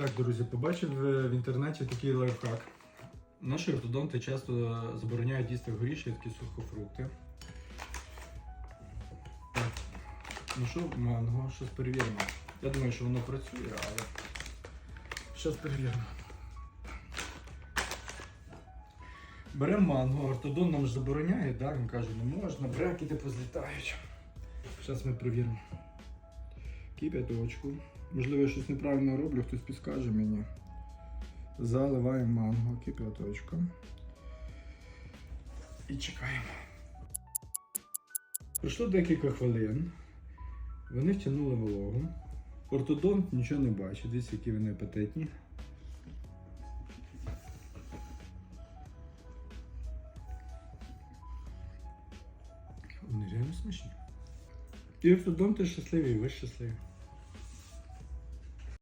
Так, друзі, побачив е, в інтернеті такий лайфхак. Наші ортодонти часто забороняють їсти горішки, такі сухофрукти. Так. Ну що, манго, щось перевіримо. Я думаю, що воно працює, але щось перевіримо. Беремо манго, ортодон нам ж забороняє, да? він каже, не можна, брекети позлітають. Зараз ми перевіримо. Кип'яточку. Можливо, я щось неправильно роблю, хтось підскаже мені. Заливаємо манго, кип'яточку. І чекаємо. Пройшло декілька хвилин. Вони втягнули вологу. Ортодонт нічого не бачить. Дивіться, які вони апетитні. Вони реально смачні. І ортодонти щасливі, і ви щасливі.